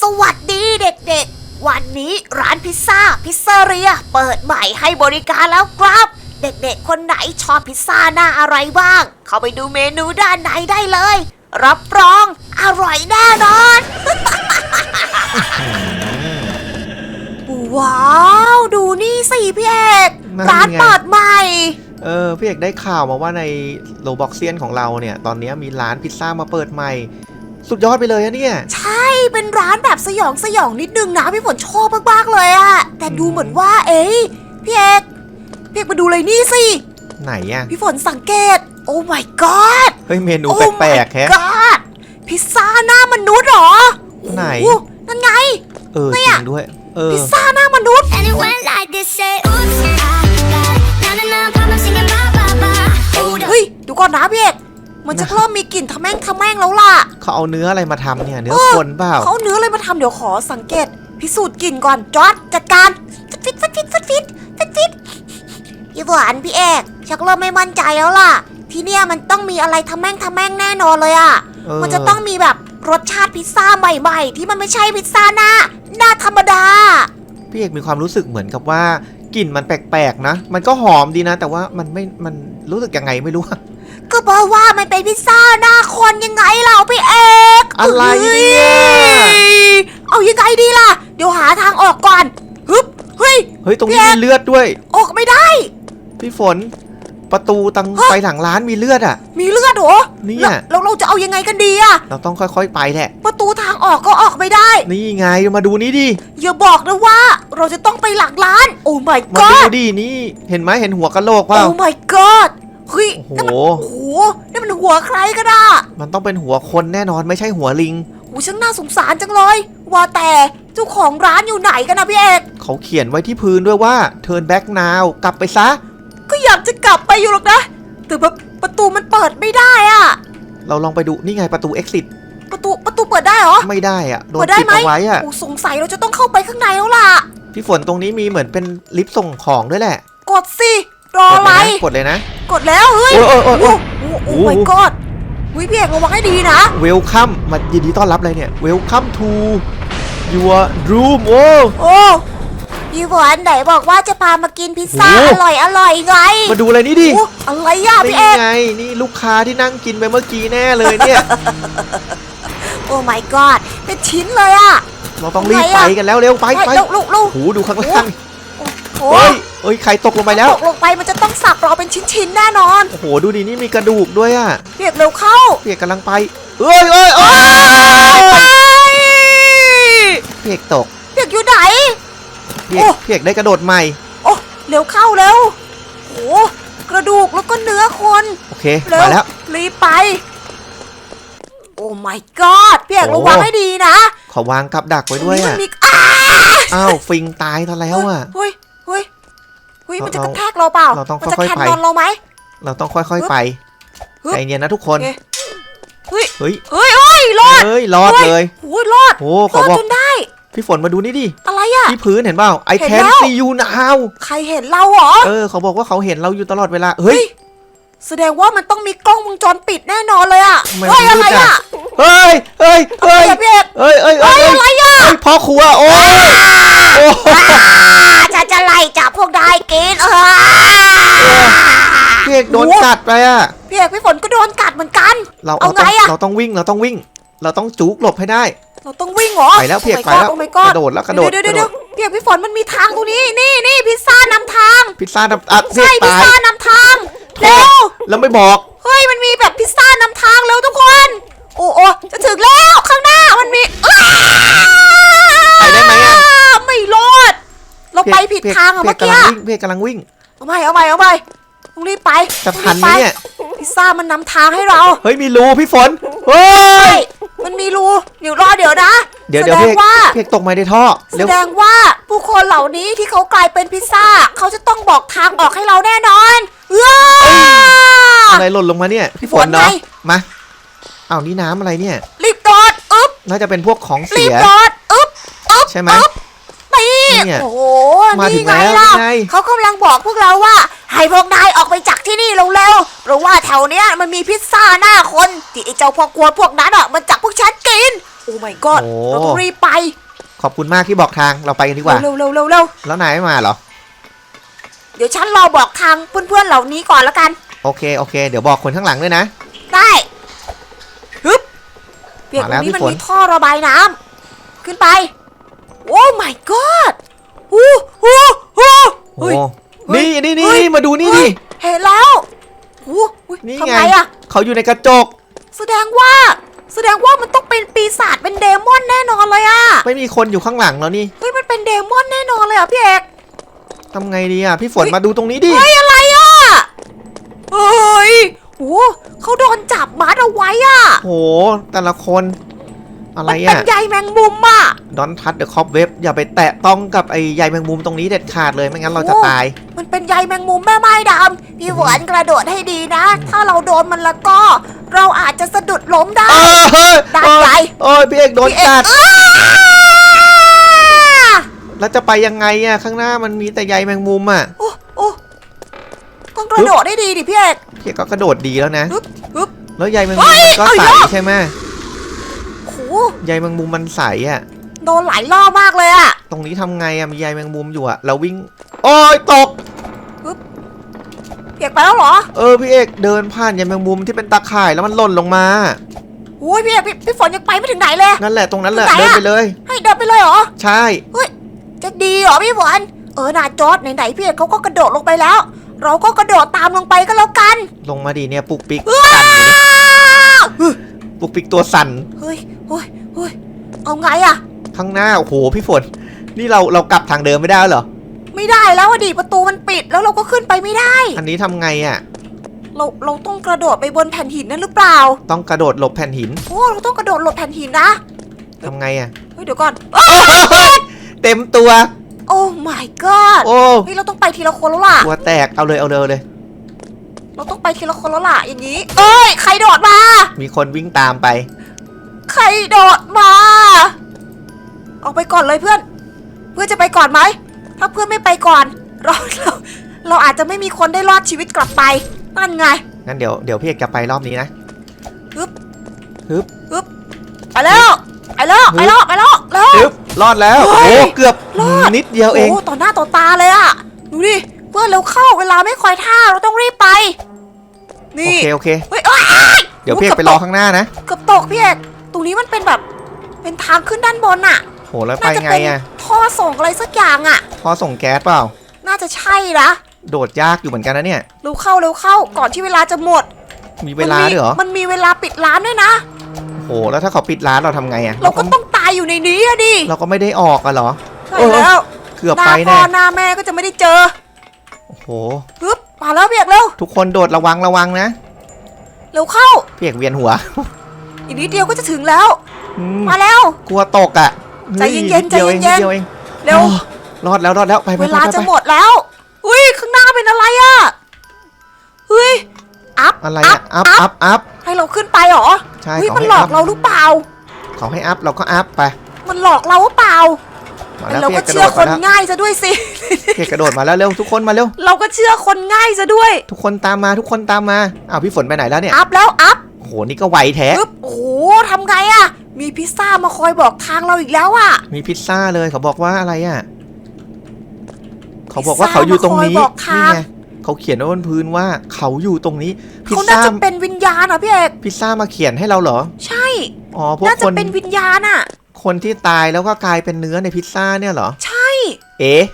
สวัสดีเด็กๆ วันนี้ร้านพิซซ่าพิซซ e เรีย เปิดใหม่ให้บริการแล้วครับ เด็กๆ คนไหนชอบพิซซ่าหน้าอะไรบ้าง เข้าไปดูเมนูด้านในได้เลย รับรอง อร่อยแน่นอน ว้าว ดูนี่สิพี่เอกนั่นร้านไงเปิดใหม่ เออพี่เอกได้ข่าวมาว่าในโลบ็อกเซียนของเราเนี่ย ตอนนี้มีร้านพิซซ่ามาเปิดใหม่ สุดยอดไปเลยอะเนี่ย ใช่เป็นร้านแบบสยองสยองนิดนึงนะพี่ฝนชอบมากๆเลยอะแต่ดูเหมือนว่า เอ้ยพี่เอกพี่เอกมาดูเลยนี่สิไหนอะพี่ฝนสังเกต โอ้ my god เฮ้ยเมนูโอ้ แปลกๆแฮะ my god พิซซ่าหน้ามนุษย์เหรอไหน โอ้โนั่นไง เออเนี่จยริงด้วย เออ พิซซ่าหน้ามนุษย์ And it went like this, say, oops, I got na na na problem singing ba ba ba. Hold up. เฮ้ยดูก่อนนะพี่เอก มันจะเริ่มมีกลิ่นทะแม่งทะแม่งแล้วล่ะ เขาเอาเนื้ออะไรมาทำเนี่ย เนื้อเออคนเปล่า เขาเอาเนื้ออะไรมาทำเดี๋ยวขอสังเกต พิสูจน์กลิ่นก่อนจอร์ดจัดการฟิตฟิตฟิตฟิตฟิตฟิตฟิตพี่ฝนพี่เอกชักเริ่มไม่มั่นใจแล้วล่ะ ที่เนี่ยมันต้องมีอะไรทะแม่งทะแม่งแน่นอนเลยอะเออ มันจะต้องมีแบบรสชาติพิซซ่าใหม่ ๆ ที่มันไม่ใช่พิซซ่าหน้าหน้าธรรมดา พี่เอกมีความรู้สึกเหมือนกับว่ากลิ่นมันแปลกๆนะ มันก็หอมดีนะ แต่ว่ามันไม่ มันรู้สึกยังไงไม่รู้อะ ก็เพราะว่ามันเป็นพิซซ่าหน้าคนยังไงเราพี่เอกอะไรเนี่ยฮ้ยเอายังไงดีล่ะ เดี๋ยวหาทางออกก่อนฮึบเฮ้ยเฮ้ยตรงนี้พี่เอกมีเลือดด้วย ออกไม่ได้ พี่ฝน ประตูตังฮะไปหลังร้านมีเลือดอะมีเลือดเหรอเนี่ยแล้วแล้วเราจะเอายังไงกันดีอะเราต้องค่อยๆไปแหละ ประตูทางออกก็ออกไม่ได้ นี่ไงมาดูนี่ดิอย่าบอกนะว่าเราจะต้องไปหลังร้าน โอ้ my มาดู god ดินี่ เห็นไหมเห็นหัวกะโหลกเปล่าโอ้ my god เฮ้ยโอ้โหนั่นมันโอ้โหนั่นมันหัวใครกันอะมันต้องเป็นหัวคนแน่นอนไม่ใช่หัวลิง โอ้ช่างน่าสงสารจังเลย ว่าแต่เจ้าของร้านอยู่ไหนกันนะพี่เอก เขาเขียนไว้ที่พื้นด้วยว่า turn back now กลับไปซะ ก็อยากจะกลับไปอยู่หรอกนะ แต่แบบประตูมันเปิดไม่ได้อะเราลองไปดูนี่ไงประตู exit ประตูประตูเปิดได้เหรอ ไม่ได้อะโดนเปิดได้ปิดไหมเอาไว้อะโอ้สงสัยเราจะต้องเข้าไปข้างในแล้วล่ะ พี่ฝนตรงนี้มีเหมือนเป็นลิฟต์ส่งของด้วยแหละ กดสิ รอกดอะไรเลยนะกดเลยนะ กดแล้วเฮ้ยโอ้ยโอ้ยโอ้ยโอ้โอ้ยโอ้โอ้โอ้ my god เฮ้ยพี่เอกระวังให้ดีนะ welcome มายินดีต้อนรับเลยเนี่ย welcome to your room โอ้โอ้พี่ฝนไหนบอกว่าจะพามากินพิซซ่าโอ้ อร่อยอร่อยไงมาดูอะไรนี่ดิ โอ้อะไรอะพี่นี่เอกไงนี่ลูกค้าที่นั่งกินไปเมื่อกี้แน่เลยเนี่ย โอ้ my god เป็นชิ้นเลยอะ เราต้องรีบอะไรไปอะกันแล้วเร็วไปไปเร็วลูกลูก หูดูข้างล่าง โอ้เฮ้ยเฮ้ย ใครตกลงไปแล้ว ตกลงไปมันจะต้องสับเราเป็นชิ้นๆ แน่นอน โอ้โห ดูดิ นี่มีกระดูกด้วยอะพี่เอกเร็วเข้าพี่เอกกำลังไป เอ้ยเอ้ยเอ้ยไปพี่เอกตกพี่เอกอยู่ไหนพี่เอกโอ้พี่เอกได้กระโดดใหม่ โอ้เร็วเข้าเร็วโอ้กระดูกแล้วก็เนื้อคน โอเคเร็วมาแล้ว รีบไป โอ้ my god พี่เอกโอ้ระวังให้ดีนะ ขอวางกับดักไว้ด้วยตรงนี้อะมันมีอ้าอ้าว ฟิงตายซะแล้วอะเฮ้ย เฮ้ยเฮ้ย มันจะเรากระแทกเราเปล่า เราต้องมันจะค่อยๆแคนไป นอนเราไหม เราต้องค่อยๆไปฮึบใจเย็นนะทุกคนโอเค เฮ้ย เฮ้ยเฮ้ยเฮ้ยรอดเฮ้ยรอดเลย โอ้ยรอดโอ้รเขาอดบอกจนได้ พี่ฝนมาดูนี่ดิอะไรอะที่พื้นเห็นเปล่า I เห็น can แล้ว see you now ใครเห็นเราเหรอ เออเขาบอกว่าเขาเห็นเราอยู่ตลอดเวลาเฮ้ย แสดงว่ามันต้องมีกล้องวงจรปิดแน่นอนเลยอะทำไมเฮ้ยมันอะไรมืดอะอะเฮ้ยเฮ้ยเฮ้ยพี่เอกเฮ้ยเฮ้ยเฮ้เฮ้ยยอะไรอะเฮ้ยพ่อครัวโอ้ย โอ้ยจะจะไล่จับพวกนายกินเออพี่เอกโดนกัดไปอะพี่เอกพี่ฝนก็โดนกัดเหมือนกัน เราเอาเราไงต้องอะเราต้องวิ่งเราต้องวิ่ง เราต้องจุกหลบให้ได้ เราต้องวิ่งเหรอไปแล้วพี่เอกไปแล้วโอ้ my god กระโดดแล้วกระโดดเดี๋ยวเดี๋ยวกระโดดเดี๋ยวพี่เอกพี่ฝนมันมีทางตรงนี้นี่นี่พิซซ่านำทางพิซซ่าน้ำอัดพี่ใช่เอกพิซตายซ่านำทางเร็วแล้วไม่บอกเฮ้ยมันมีแบบพิซซ่านำทางเร็วทุกคน โอ้โอ้จะถึงแล้วข้างหน้ามันมีอ้า ไปได้ไหมอะ ไม่รอด เราไปผิดทางอะพี่เมื่อเอกกี้กำลังวิ่งพี่เอกกำลังวิ่งเอาไปเอาไปเอาไปต้องรีบไปจะทันไหมต้องรีบปเนี่ยพิซซ่ามันนำทางให้เรา เฮ้ยมีรูพี่ฝนเฮ้ใช่ยมันมีรูเดี๋ยวรอเดี๋ยวนะ เดี๋ยวแสเดี๋ยวดพี่งเอกว่าพี่เอกตกมาในท่อแสเดี๋ยวดงว่าผู้คนเหล่านี้ที่เขากลายเป็นพิซซ่า เขาจะต้องบอกทางออกให้เราแน่นอนเอ้ยอะไรหล่นลงมาเนี่ย พี่ฝนฝนเนาะไงมาอ้าวนี่น้ำอะไรเนี่ย รีบโดดอึ๊บน่าจะเป็นพวกของรีเสีบยโดดอึ๊บอึ๊บใช่ไหมอึ๊บตี เนี่ย โอ้โหมาถึนี่งไงแล้วล่ะนี่ไง เขากำลังบอกพวกเราว่า ให้พวกนายออกไปจากที่นี่เร็วๆเพราะว่าแถวเนี้ยมันมีพิซซ่าหน้าคน ที่ไอ้เจ้าพวกกลัวพวกนั้นอะมันจับพวกฉันกิน โอ้ my god โอ้ เราต้องรีบไปขอบคุณมากที่บอกทางเราไปกันดีกว่า เร็วเร็วเร็วเร็วแล้วนายไม่มาเหรอเดี๋ยวฉันรอบอกทางเพื่อนๆเหล่านี้ก่อนแล้วกัน โอเคโอเค เดี๋ยวบอกคนข้างหลังด้วยนะ ได้ฮึบเปียกมาตแล้รวงนี้พี่มันฝน มีท่อระบายน้ำขึ้นไป โอ้ my god มาดูนี่เฮ้ดิยเห็นแล้วหูอุ๊ยนี่ทำไงไงอะเขาอยู่ในกระจก แสดงว่า แสดงว่ามันต้องเป็นปีศาจเป็นเดมอนแน่นอนเลยอะไม่มีคนอยู่ข้างหลังแล้วนี่เฮ้ยมันเป็นเดมอนแน่นอนเลยอะพี่เอก ทำไงดีอะพี่ฝนเฮ้ย มาดูตรงนี้ดิเฮ้ยอะไรอะเฮ้ยโหเขาโดนจับมัดเอาไว้อะโหแต่ละคน อะไรมันเป็นอะใยแมงมุมอะดอนทัชเดอะคอปเว็บอย่าไปแตะต้องกับไอ้ใยแมงมุมตรงนี้เด็ดขาดเลยไม่งั้นเราจะตาย มันเป็นใยแมงมุมแม่ไม้ดำพี่หวนกระโดดให้ดีนะ ถ้าเราโดนมันแล้วก็ เราอาจจะสะดุดล้มได้เออเฮ้ยด้านใหญ่โอ้ยพี่เอกโดนพี่เอกกัดอ้าแล้วจะไปยังไงอะข้างหน้ามันมีแต่ใยแมงมุมอะโอ้โอ้ต้องกระโดดได้ดีดิพี่เอกพี่เอกก็กระโดดดีแล้วนะ ฮึบฮึบ แล้วใยแมงเฮ้มุมยมันก็เอาใสอีกแล้ว ใช่ไหม โหใยแมงมุมมันใสอะ โดนหลายรอบมากเลยอะตรงนี้ทำไงอะมีใยแมงมุมอยู่อะ เราวิ่ง โอ้ยตกพี่เอกไปแล้วเหรอเออพี่เอกเดินผ่านใยแมงมุมที่เป็นตาข่ายแล้วมันหล่นลงมาโอ้ยพี่เอกพี่พี่ฝนยังไปไม่ถึงไหนเลย นั่นแหละตรงนั้นแหละ ไหนอะ เดินไปเลย ให้เดินไปเลยเหรอ ใช่ จะดีเหรอพี่ฝนเออนาจอดไหนๆพี่เอกเขาก็กระโดดลงไปแล้ว เราก็กระโดดตามลงไปก็แล้วกันลงมาดีเนี่ยปุกปิกอ้าสั่นอยู่ดิว ปุกปิกตัวสั่นเฮ้ยเฮ้ยเฮ้ยเอาไงอะข้างหน้าโอ้โหพี่ฝน นี่เราเรากลับทางเดิมไม่ได้เหรอไม่ได้แล้วอะดิประตูมันปิดแล้วเราก็ขึ้นไปไม่ได้ อันนี้ทำไงอะเราเราต้องกระโดดไปบนแผ่นหินนั่นหรือเปล่าต้องกระโดดหลบแผ่นหินโอ้เราต้องกระโดดหลบแผ่นหินนะทำไงอะเฮ้ยเดี๋ยวก่อนเต็มตัว โอ้ my god โอ้เฮ้ยเราต้องไปทีละคนแล้วล่ะตัวแตกเอาเลยเอาเลยเอาเลย เราต้องไปทีละคนแล้วล่ะอย่างนี้ เอ้ย ใครโดดมา มีคนวิ่งตามไป ใครโดดมา ออกไปก่อนเลยเพื่อน เพื่อนจะไปก่อนไหม ถ้าเพื่อนไม่ไปก่อน เราเราเราอาจจะไม่มีคนได้รอดชีวิตกลับไปนั่นไง งั้นเดี๋ยวเดี๋ยวพี่เอกจะไปรอบนี้นะไปแล้วไปแล้วไปแล้วไปแล้วแล้วปึ๊บรอดแล้ว เฮ้โอ้ยเกือบรอด นิดเดียวเอง โอ้ต่อหน้าต่อตาเลยอะดูดิ เพื่อนเร็วเข้าเวลาไม่คอยท่าเราต้องรีบไป โอนี่เคโอเค เฮ้ยเอ้ยเดี๋ยวพี่เอกไปรอข้างหน้านะเกือบตกพี่เอกตรงนี้มันเป็นแบบ เป็นทางขึ้นด้านบนอะโหแล้วไปน่าจะไงเป็นอะท่อส่งอะไรสักอย่างอะท่อส่งแก๊สเปล่า น่าจะใช่นะโดดยากอยู่เหมือนกันนะเนี่ย เร็วเข้าเร็วเข้าก่อนที่เวลาจะหมดมีเวลาด้วยเหรอ มันมีเวลาปิดร้านด้วยนะ โหแล้วถ้าเขาปิดร้านเราทำไงอะเราก็ต้องตายอยู่ในนี้อะดิเราก็ไม่ได้ออกอะเหรอ ใช่แล้ว เกือบหน้าไปพ่อแน่ หน้าแม่ก็จะไม่ได้เจอ โอ้โหปึ๊บมาแล้วเบียกเร็วทุกคนโดดระวังระวังนะเร็วเข้าพี่เอกเวียนหัว อีกนิดเดียวก็จะถึงแล้วอืมมาแล้ว กลัวตกอะใจเย็นๆฮ้นิดดีวองใจเย็นๆดดีวองเร็วโอ้รอดแล้วรอดแล้วไปไปเวไปลาไปจะไปหมดแล้วอุ้ยข้างหน้าเป็นอะไรอะเฮ้ยอัพอะไรอะอัพอัพอัพให้เราขึ้นไปเหรอใช่เฮ้ยเขามันให้หลออักพเราหรือเปล่าเขาให้อัพเราก็อัพไป มันหลอกเราหรือเปล่า มาแล้วเราพี่เอกกระโดก็เชื่อดคมานแล้วง่ายซะด้วยสิพี่เอกกระโดดมาแล้วเร็วทุกคนมาเร็ว เราก็เชื่อคนง่ายซะด้วย ทุกคนตามมาทุกคนตามมา อ้าวพี่ฝนไปไหนแล้วเนี่ย อัพแล้วอัพโหนี่ก็ไวแท้ปึ๊บโอ้โหทำไงอะมีพิซซ่ามาคอยบอกทางเราอีกแล้วอะมีพิซซ่าเลยเขาบอกว่าอะไรอะเขาบอกว่าเขาอยู่ตรงนี้พิซซ่ามาคอยบอกทางนี่ไงเขาเขียนไว้บนพื้นว่าเขาอยู่ตรงนี้พิซเขาน่าซ่าจะเป็นวิญญาณอะพี่เอกพิซซ่ามาเขียนให้เราเหรอ ใช่ อ๋อพวกน่าคจะนเป็นวิญญาณอะ คนที่ตายแล้วก็กลายเป็นเนื้อในพิซซ่าเนี่ยเหรอ ใช่ เอ๊ะ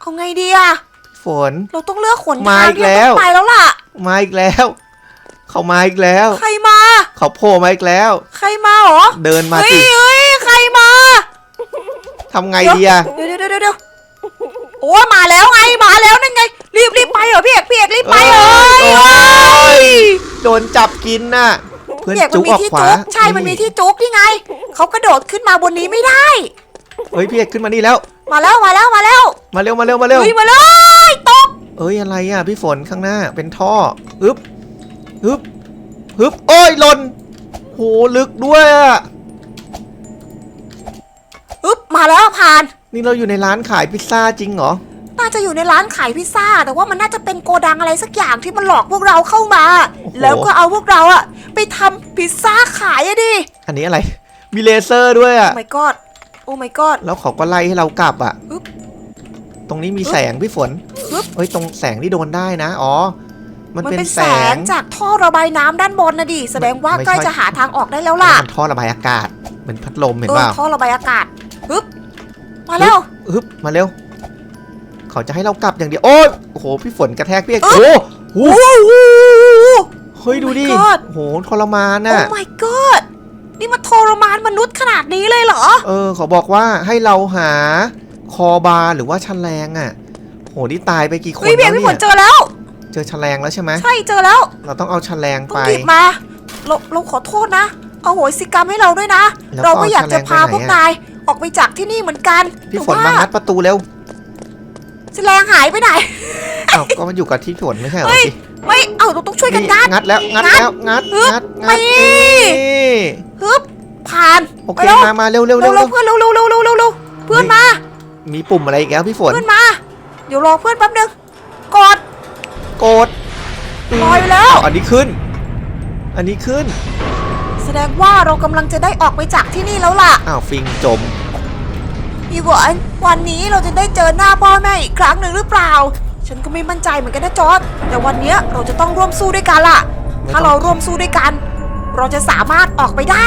เอาไงดีอะฝน เราต้องเลือกขนมาทางอีกที่เราแล้ว ต้องไปแล้วล่ะ มาอีกแล้ว เขามาอีกแล้ว ใครมา เขาโผล่มาอีกแล้ว ใครมาเหรอเดินมาเฮ้ยสิเฮ้ยใครมาทำไงดีอะเดี๋ยวเดี๋ยวเดี๋ยวเดี๋ยวโอ้มาแล้วไงมาแล้วนั่นไง รีบรีบไปเหรอพี่เอกพี่เอกรีบไปเหรอโอ้ยโดนจับกินน่ะ เพื่อนพี่เอกมัจุนกมีออกที่ขวาจุกใช่มันมีที่จุกนี่ไง เขากระโดดขึ้นมาบนนี้ไม่ได้ เฮ้ยพี่เอกขึ้นมานี่แล้ว มาแล้วมาแล้วมาแล้วมาเร็วมาเร็วมาเร็ว เฮ้ยมาเลยตกเอ้ยอะไรอะพี่ฝนข้างหน้าเป็นท่ออึบอึบอึบโอ้ยหล่นโหลึกด้วยอะอึ๊บมาแล้วผ่าน นี่เราอยู่ในร้านขายพิซซ่าจริงเหรอ น่าจะอยู่ในร้านขายพิซซ่า แต่ว่ามันน่าจะเป็นโกดังอะไรสักอย่างที่มันหลอกพวกเราเข้ามาโอ้โหแล้วก็เอาพวกเราอะไปทำพิซซ่าขายอะดิอันนี้อะไร มีเลเซอร์ด้วยโอ้อะ my god โอ้ my god แล้วเขาก็ไล่ให้เรากลับอะอึ๊บตรงนี้มีอึ๊บแสงพี่ฝนอึ๊บ เฮ้ยตรงแสงที่โดนได้นะ อ๋อ มันมันเป็นเป็นแสแสงง จากท่อระบายน้ำด้านบนนะดิ แสดงว่าไม่ใกล้ใช่จะหาทางออกได้แล้วล่ะ มันท่อระบายอากาศเหมือนพัดลมเห็นเอเปอล่าท่อระบายอากาศฮึบมาแล้วฮึบมาเร็ว เขาจะให้เรากลับอย่างเดียว โอ้ยโอ้โห พี่ฝนกระแทกพี่เอกเอ้โอ้โหโอ้โหเฮ้ยดูดิ Oh my god โอ้โหทรมานโอ้น่ะ my god นี่มันทรมานมนุษย์ขนาดนี้เลยเหรอ เออเขาบอกว่าให้เราหาคอบาร์หรือว่าชันแรงอะ โห นี่ตายไปกี่คนเฮ้ยเบียแล้ร์วพี่ฝเนี่นยเจอแล้ว เจอชันแรงแล้วใช่ไหมใช่ เจอแล้ว เราต้องเอาชันแรงต้อไปงหยิบมาเราเราขอโทษนะ เอาโหสิกรรมให้เราด้วยนะแล้วเราก็อยากจะพาเอาแฉลงไปไหนอะพวกนายออกไปจากที่นี่เหมือนกันพี่ฝนมางัดประตูเร็ว แสลงหายไปไหน อ้าวก็มันอยู่กับที่ฝนไม่ใช่เหรอเฮ้ย สิไม่เอาเราต้องช่วยกันนี่งัด งัดแล้วงัดงัดแล้วงัดฮึบงัดไปงัดนี่ฮึบผ่านโอเคไปแล้วมามาเร็วเร็วเร็เร็ววเร็วเพื่อนเร็วเร็วเร็วเร็วเร็วเร็วเพื่อนมา มีปุ่มอะไรอีกแล้วพี่ฝนเพื่อนมา เดี๋ยวรอเพื่อนแป๊บนึงกด โกดลอยไปแล้วาวอันนี้ขึ้น อันนี้ขึ้นแสดงว่าเรากำลังจะได้ออกไปจากที่นี่แล้วล่ะ อ้าวฟิงจม พี่หวานวันนี้เราจะได้เจอหน้าพ่อแม่อีกครั้งหนึ่งหรือเปล่า ฉันก็ไม่มั่นใจเหมือนกันนะจอร์ดแต่วันเนี้ยเราจะต้องร่วมสู้ด้วยกันล่ะไม่ต้องถ้าเราร่วมสู้ด้วยกัน เราจะสามารถออกไปได้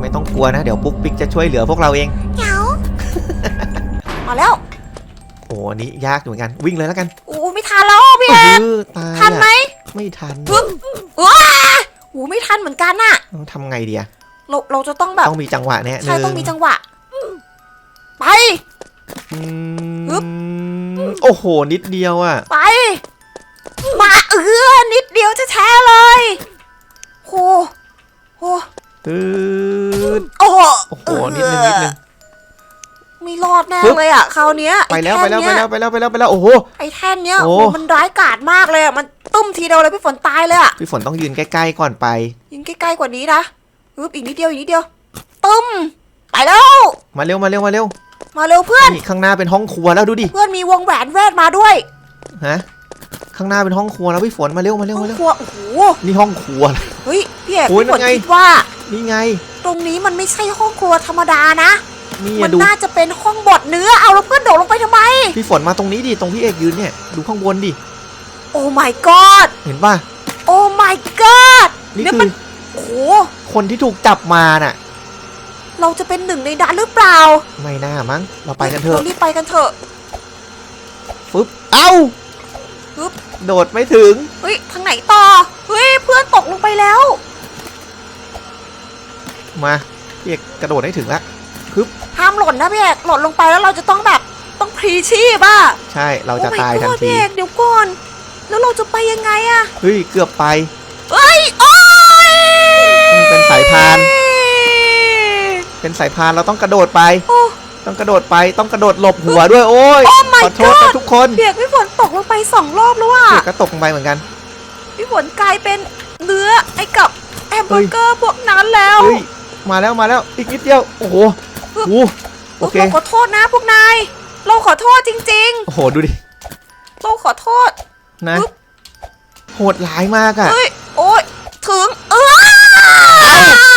ไม่ต้องกลัวนะ เดี๋ยวปุ๊กปิ๊กจะช่วยเหลือพวกเราเองเหงามาแล้ว โอ้อันนี้ยากอยู่เหมือนกันวิ่งเลยแล้วกันโอ้ไม่ทันแล้วพี่เอเอกอตายทันไหมอะไม่ทันปึ๊บว้าโอ้ไม่ทันเหมือนกันน่ะต้องทำไงดีอะเราเราจะต้องแบบต้องมีจังหวะแน่ใช่ต้องมีจังหวะไปอื ฮึบมโอ้โห นิดเดียวอะไป มาเออนิดเดียวแท้ๆเลยโหโหตืดโอ้โหโอ้โห นิดนึงนิดนึง ไม่รอดแน่ปึ๊บเลยอะคราวเนี้ยไปแล้วอ้ไปแล้วไปท่นแล้เนี้วยไปแล้วไปแล้วไปแล้ว โอ้โห ไอ้แท่นเนี้ยโอ้ โอ้โหมันร้ายกาจมากเลยอะมันตุ้มทีเดียวเลยพี่ฝนตายเลยอะพี่ฝนต้องยืนใกล้ๆก่อนไป ยิงใกล้ๆกว่านี้นะปึ๊บอีกนิดเดียวอีกนิดเดียวตุ้มไปแล้วมาเร็วมาเร็วมาเร็ว มาเร็วเพื่อน นี่ข้างหน้าเป็นห้องครัวแล้วดูดิ เพื่อนมีวงแหวนเวทมาด้วยฮะ ข้างหน้าเป็นห้องครัวแล้วพี่ฝนมาเร็วมาเร็วห้อมางเร็ว ครัวโอ้โหนี่ห้องครัว เฮ้ยพี่เอกโอ้ยพี่ฝนนั่นไง คิดว่า นี่ไง ตรงนี้มันไม่ใช่ห้องครัวธรรมดานะ นี่มัอะนดู น่าจะเป็นห้องบดเนื้อเอาแล้วเพื่อนโดดลงไปทำไม พี่ฝนมาตรงนี้ดิ ตรงพี่เอกยืนเนี่ย ดูข้างบนดิ โอ้ my god เห็นป่ะ โอ้ my god นี่เนี่ยคืมันอโอ้โหคนที่ถูกจับมาน่ะ เราจะเป็นหนึ่งในนั้นหรือเปล่าไม่น่ามั้ง เราไปกันเถอะ รารีบไปกันเถอะ ฟึบ เอ้าฟึบ โดดไม่ถึง เฮ้ย ทางไหนต่อ เฮ้ย เพื่อนตกลงไปแล้ว มาพี่เอกกระโดดให้ถึงละ ห้ามหล่นนะพี่เอกหล่นลงไปแล้วเราจะต้องแบบต้องพลีชีพอะใช่ เราจะโอ้ my ตายทัน god ที พี่เอกเดี๋ยวก่อน แล้วเราจะไปยังไงอะเฮ้ย เกือบไปเฮ้ยโอ้ยมันเป็นสายพาน เป็นสายพานเราต้องกระโดดไป โอ้ต้องกระโดดไปต้องกระโดดหลบหัวด้วยโอ้ยโอ้ my ขอโทษนะ god ทุกคนพี่เอกพี่ฝนตกลงไปสองรอบแล้วอะพี่เอกก็ตกลงไปเหมือนกัน พี่ฝนกลายเป็นเนื้อไอ้กับแฮมเบอร์เกอร์พวกนั้นแล้วเฮ้ยมาแล้วมาแล้วอีกนิดเดียวโอ้โหโอ้โหโอเคเราขอโทษนะพวกนาย เราขอโทษจริงโอ้โหดูดิๆ เราขอโทษ นะปึ๊บ โหดร้ายมากอะเฮ้ย โอ้ยถึง เออโอ้ย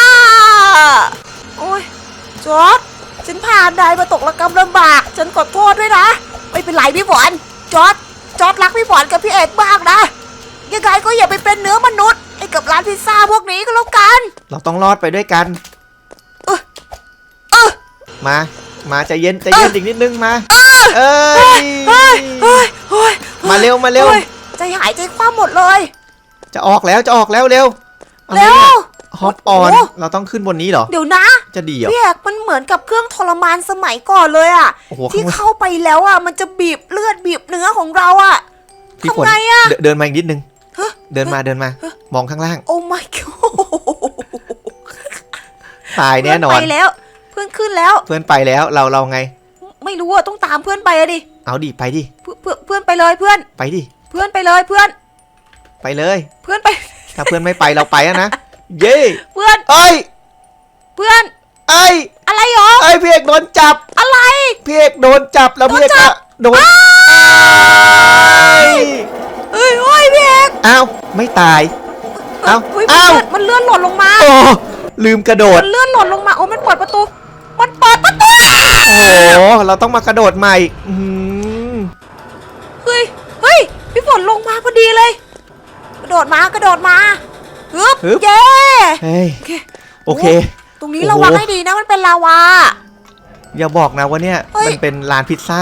จอร์ดฉันพานายมาตกระกำลำบาก ฉันขอโทษด้วยนะ ไม่เป็นไรพี่ฝนจอร์ดจอร์ดรักพี่ฝนกับพี่เอกมากนะ ยังไงก็อย่าไปเป็นเนื้อมนุษย์ไอ้กับร้านพิซซ่าพวกนี้ก็แล้วกัน เราต้องรอดไปด้วยกัน เออเออมา มาใจเย็นใจเย็นอีกนิดนึงมา เอ้ยเฮ้ยเฮ้ยเฮ้ยมาเร็วมาเร็วฮ้ยใจหายใจคว่ำหมดเลย จะออกแล้วจะออกแล้วเร็วอะไรเร็วเนี่ย ฮอปออนโอ้ เราต้องขึ้นบนนี้เหรอ เดี๋ยวนะจะดีเหรอ พี่เอกมันเหมือนกับเครื่องทรมานสมัยก่อนเลยอะโอ้โหที่ข้างบน เข้าไปแล้วอะมันจะบีบเลือดบีบเนื้อของเราอะพี่ฝนทำไงอะ เดินเดินมาอีกนิดนึง ฮะ เดินมาเดินมาฮะมองข้างล่าง โอ้ my god ตายแน่นอน เพื่ไปแล้ว เพื่อนขึ้นแล้ว เพื่อนไปแล้วเราเราไง ไม่รู้อะต้องตามเพื่อนไปอะดิเอาดิไปดิ เพื่อนเพื่อนเพื่อนไปเลยเพื่อน ไปดิ เพื่อนไปเลยเพื่อน ไปเลย เพื่อนไป ถ้าเพื่อนไม่ไปเราไปอะนะ เย้เพื่อนเอ้ยเพื่อนเอ้ยอะไรหรอเอ้ยพี่เอกโดนจับ อะไรพี่เอกโดนจับแล้วพี่เอกก็โดนเอ้ยเฮ้ยพี่เอกอ้าวไม่ตายเอ้าเฮ้ยมันเอ้าเลือดมันเลื่อนหล่นลงมาโอ้ลืมกระโดดมันเลื่อนหล่นลงมาโอ้มันเปิดประตู มันเปิดประตูโอ้โหเราต้องมากระโดดใหม่อื้อหือเฮ้ยเฮ้ยพี่ฝนลงมาพอดีเลย กระโดดมากระโดดมา ฮึบฮึบ เย้เฮ้ย โอเคโอเค ตรงนี้โอ้โหระวังให้ดีนะมันเป็นลาวา อย่าบอกนะว่าเนี่ย เฮ้ย มันเป็นร้านพิซซ่า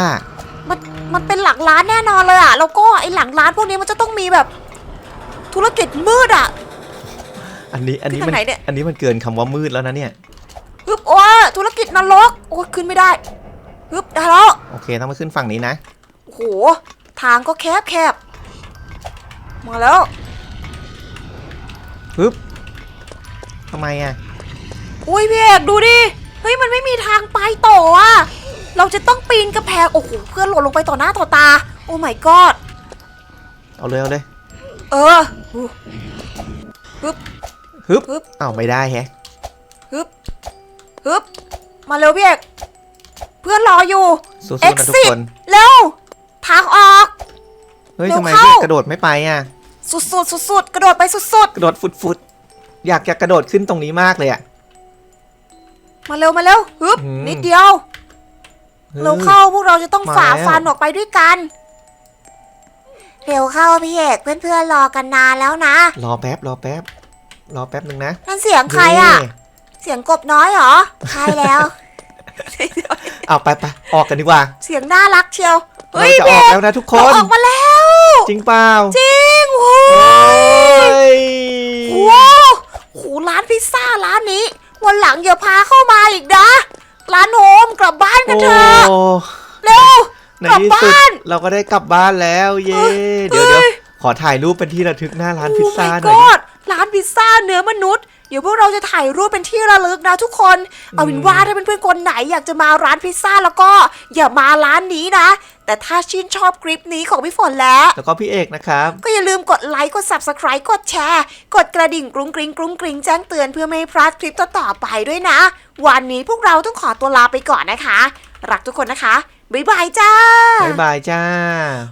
มันมันเป็นหลักร้านแน่นอนเลยอะแล้วก็ไอ้หลังร้านพวกนี้มันจะต้องมีแบบ ธุรกิจมืดอะ อันนี้อันนี้ขึ้มันนทางไหนเนี่ย อันนี้มันเกินคำว่ามืดแล้วนะเนี่ย ฮึบโอ้ยธุรกิจนรกโอ้ยขึ้นไม่ได้ฮึบได้แล้วโอเคต้องมาขึ้นฝั่งนี้นะ โอ้โหทางก็แคบแคบมาแล้ว ปึ๊บทำไมอะอุ้ยพี่เอกดูดิ เฮ้ยมันไม่มีทางไปต่ออะ เราจะต้องปีนกระแพงโอ้โหเพื่อนหล่นลงไปต่อหน้าต่อตา โอ้ my god เอาเลยเอาเลยเอออู้ฮึบฮึบ อ้าวไม่ได้แฮะฮึบฮึบ มาเร็วพี่เอกเพื่อนรออยู่ สู้ๆนะทุก Exit คน เร็วทางออก เฮ้ยเร็วทำไมเข้าเรียกกระโดดไม่ไปอะ สุดสุดสุดสุดๆกระโดดไปสุดสุดกระโดดฟุดฟุดอยากจะกระโดดขึ้นตรงนี้มากเลยอะๆมาเร็วมาเร็วฮึบอืม นิดเดียว เร็วเข้าพวกเราจะต้องมาฝ่าแล้ว ฟันออกไปด้วยกัน เร็วเข้าพี่เอกเพื่อนๆรอกันนานแล้วนะรอแป๊บรอแป๊บ รอแป๊บหนึ่งนะนั่นเสียงใครอะเย้เสียงกบน้อยเหรอใช่แล้ว เอาไปไปออกกันดีกว่าเสียงน่ารักเชียวเราเฮ้ยจะอพี่อกเอกแล้วนะทุกคเราน ออกมาแล้ว จริงเปล่าจริงโอ้โอ้ยยโอ้โหร้านพิซซ่าร้านนี้ วันหลังอย่าพาเข้ามาอีกนะ ร้านโฮมกลับบ้านกันเถอะโอ้เร็วในกลับที่สุดบ้านเราก็ได้กลับบ้านแล้วเย้เฮ้ยเดี๋ยวเดี๋ยวเฮ้ยขอถ่ายรูปเป็นที่ระทึกหน้าร้านพิซซ่าโอ้ my หน่อยดิ god ร้านพิซซ่าเนื้อมนุษย์ เดี๋ยวพวกเราจะถ่ายรูปเป็นที่ระลึกนะทุกคน เอาเป็นว่าถ้าเพื่อนๆคนไหนอยากจะมาร้านพิซซ่าแล้วก็อย่ามาร้านนี้นะ แต่ถ้าชื่นชอบคลิปนี้ของพี่ฝนแล้ว แล้วก็พี่เอกนะครับ ก็อย่าลืมกดไลค์ กด subscribe กดแชร์ กดกระดิ่งกรุ้งกริ้งกรุ้งกริ้งแจ้งเตือนเพื่อไม่ให้พลาดคลิปต่อๆไปด้วยนะ วันนี้พวกเราต้องขอตัวลาไปก่อนนะคะ รักทุกคนนะคะ บ๊ายบายจ้าบายบายจ้า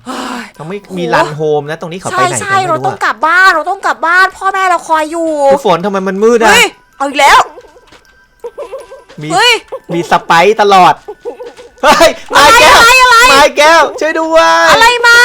เฮ้ยต้องไม่โอ้มีรันโฮมนะ ตรงนี้เขาไปใช่ไหนกันใช่ไม่เรารู้ต้องอะกลับบ้านเราต้องกลับบ้าน พ่อแม่เราคอยอยู่พี่ฝนทำไมมันมืดอะเฮ้ยเอาอีกแล้วมีเฮ้ยมีสไปร์ตลอดเฮ้ยไม้แก้วอะไรอะไรไม้แก้วช่วยด้วยอะไรมา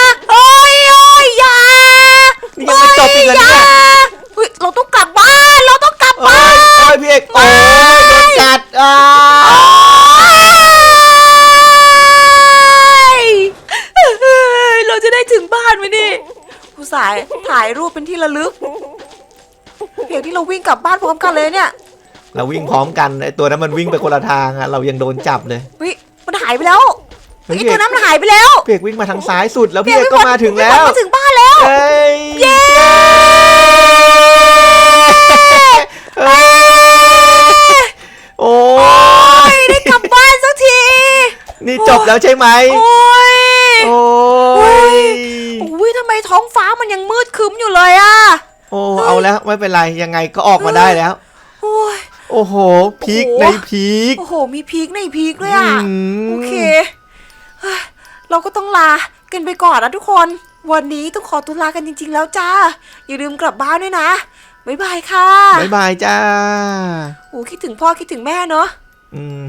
เพียงที่เราวิ่งกลับบ้านพร้อมกันเลยเนี่ยเราวิ่งพร้อมกันไอตัวนั้นมันวิ่งไปคนละทางอะเรายังโดนจับเลยเฮ้ยมันหายไปแล้วเฮ้ยไอตัวนั้นมันหายไปแล้วพี่เอกวิ่งมาทางซ้ายสุดแล้วพี่เพีเอยกงก็มาถึงแล้วมาถึงบ้านแล้วเอ้ยเย้เอ้ยโอ้โอ้ยยได้กลับบ้านสักที นี่จบแล้วใช่ไหมโอ้ยโอ้โอ้ยยโอ้ยทำไมท้องฟ้ามันยังมืดครึ้มอยู่เลยอะโอ้เอาแล้วไม่เป็นไรยังไงก็ออกมาได้แล้ว โอ้ย โอ้โหพีคโอ้โห ในพีค โอ้โห มีพีคในพีคด้วยอะอืม โอเคเฮ้ยเราก็ต้องลากันไปก่อนนะทุกคน วันนี้ต้องขอตุลากันจริง ๆ แล้วจ้า อย่าลืมกลับบ้านด้วยนะ บ๊ายบายค่ะบ๊ายบายจ้า โอ้คิดถึงพ่อคิดถึงแม่เนาะอืม